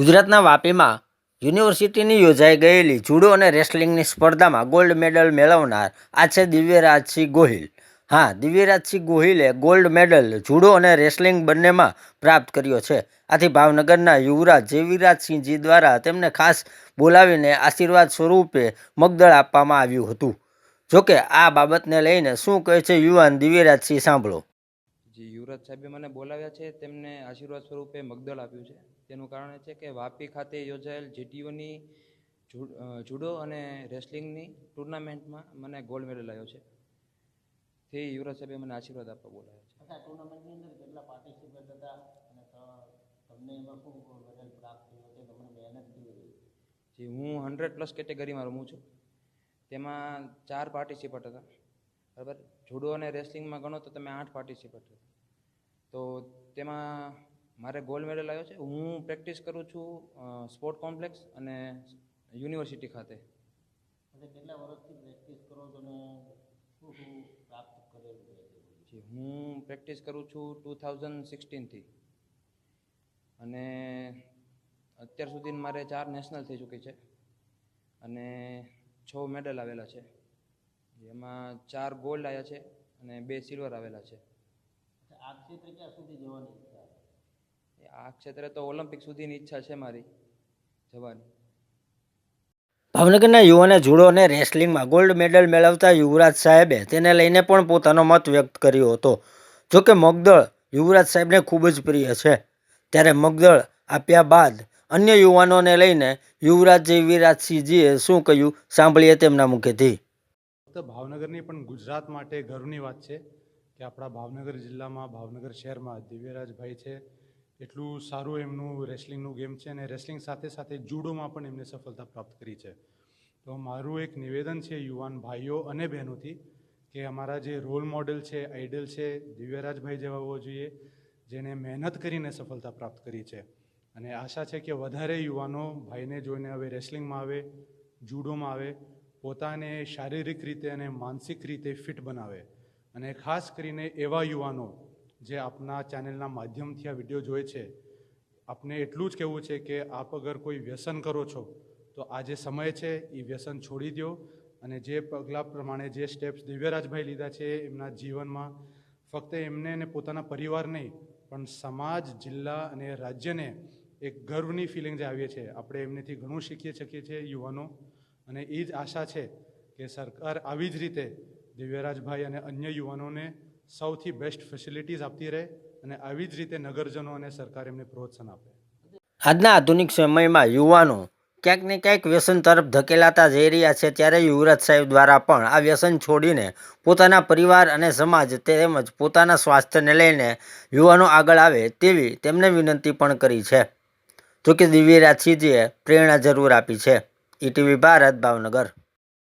ગુજરાતના વાપીમાં યુનિવર્સિટીની યોજાઈ ગયેલી જુડો અને રેસલિંગની સ્પર્ધામાં ગોલ્ડ મેડલ મેળવનાર આ છે દિવ્યરાજસિંહ ગોહિલ. હા, દિવ્યરાજસિંહ ગોહિલે ગોલ્ડ મેડલ, જુડો અને રેસલિંગ બંનેમાં પ્રાપ્ત કર્યો છે. આથી ભાવનગરના યુવરાજ જયવિરાજસિંહજી દ્વારા તેમને ખાસ બોલાવીને આશીર્વાદ સ્વરૂપે મગદળ આપવામાં આવ્યું હતું. જોકે, આ બાબતને લઈને શું કહે છે યુવાન દિવ્યરાજસિંહ, સાંભળો. જે યુવરાજ સાહેબે મને બોલાવ્યા છે, તેમને આશીર્વાદ સ્વરૂપે મગદળ આપ્યું છે. તેનું કારણ એ છે કે વાપી ખાતે યોજાયેલ જીટીયુની જુડો અને રેસલિંગની ટુર્નામેન્ટમાં મને ગોલ્ડ મેડલ આવ્યો છે. તે યુવરાજ સાહેબે મને આશીર્વાદ આપવા બોલાવ્યા છે. આ ટુર્નામેન્ટની અંદર કેટલા પાર્ટિસિપેટ હતા અને તમને એમાં શું મેડલ પ્રાપ્ત થયું છે? તમને મહેનત કેવી જે હું હંડ્રેડ પ્લસ કેટેગરીમાં રમું છું. તેમાં ચાર પાર્ટિસિપેટ હતા. બરાબર? જુડો અને રેસલિંગમાં ગણો તો તમે આઠ પાર્ટિસિપેટ હતા. તો તેમાં મારે ગોલ્ડ મેડલ આવ્યો છે. હું પ્રેક્ટિસ કરું છું સ્પોર્ટ કોમ્પ્લેક્સ અને યુનિવર્સિટી ખાતે. કેટલા વર્ષથી પ્રેક્ટિસ કરો અને શું શું પ્રાપ્ત કરેલું જી હું પ્રેક્ટિસ કરું છું ટુ થાઉઝન્ડ સિક્સટીનથી અને અત્યાર સુધી મારે ચાર નેશનલ થઈ ચૂકી છે. અને છ મેડલ આવેલા છે. જેમાં ચાર ગોલ્ડ આવ્યા છે અને બે સિલ્વર આવેલા છે. આ ક્ષેત્રે ક્યાં સુધી જવાની? આ ક્ષેત્રે તો ઓલિમ્પિક સુધીની ઈચ્છા છે મારી જવાની. ભાવનગરના યુવાને જુડો અને રેસલિંગમાં ગોલ્ડ મેડલ મેળવતા યુવરાજ સાહેબે તેને લઈને પણ પોતાનો મત વ્યક્ત કર્યો હતો. જોકે મગદળ યુવરાજ સાહેબને ખૂબ જ પ્રિય છે. ત્યારે મગદળ આપ્યા બાદ અન્ય યુવાનોને લઈને યુવરાજ વિરાજસિંહજીએ શું કહ્યું સાંભળીએ તેમના મુખેથી. ફક્ત ભાવનગરની પણ ગુજરાત માટે ગર્વની વાત છે કે આપણા ભાવનગર જિલ્લામાં ભાવનગર શહેરમાં દિવ્યરાજભાઈ છે. એટલું સારું એમનું રેસલિંગનું ગેમ છે અને રેસલિંગ સાથે સાથે જુડોમાં પણ એમને સફળતા પ્રાપ્ત કરી છે. તો મારું એક નિવેદન છે યુવાન ભાઈઓ અને બહેનોથી કે અમારા જે રોલ મોડેલ છે આઈડલ છે, દિવ્યરાજભાઈ જેવા હોવો જોઈએ, જેને મહેનત કરીને સફળતા પ્રાપ્ત કરી છે. અને આશા છે કે વધારે યુવાનો ભાઈને જોઈને હવે રેસલિંગમાં આવે જુડોમાં આવે, પોતાને શારીરિક રીતે અને માનસિક રીતે ફિટ બનાવે. અને ખાસ કરીને એવા યુવાનો જે આપના ચેનલના માધ્યમથી આ વીડિયો જોવે છે, આપને એટલું જ કહેવું છે કે આપ અગર કોઈ વ્યસન કરો છો, તો આ જે સમય છે એ વ્યસન છોડી દો અને જે પગલાં પ્રમાણે જે સ્ટેપ્સ દિવ્યરાજભાઈ લીધા છે, એમના જીવનમાં ફક્ત એમને અને પોતાના પરિવાર નહીં પણ સમાજ, જિલ્લા અને રાજ્યને એક ગર્વની ફિલિંગ જે આવીએ છે આપણે એમનેથી ઘણું શીખી શકીએ છીએ, યુવાનો. અને એ જ આશા છે કે સરકાર આવી જ રીતે દિવ્યરાજભાઈ અને અન્ય યુવાનોને સૌથી બેસ્ટ ફેસિલિટીઝ આપતી રહે અને આવી જ રીતે નગરજનો અને સરકાર એમને પ્રોત્સાહન આપે. આજના આધુનિક સમયમાં યુવાનો ક્યાંક ને ક્યાંક વ્યસન તરફ ધકેલાતા જઈ રહ્યા છે ત્યારે યુવરાજ સાહેબ દ્વારા પણ આ વ્યસન છોડીને પોતાના પરિવાર અને સમાજ તેમજ પોતાના સ્વાસ્થ્યને લઈને યુવાનો આગળ આવે તેવી તેમને વિનંતી પણ કરી છે. જોકે દિવ્યરાજસિંહજીએ પ્રેરણા જરૂર આપી છે. ઈટીવી ભારત ભાવનગર.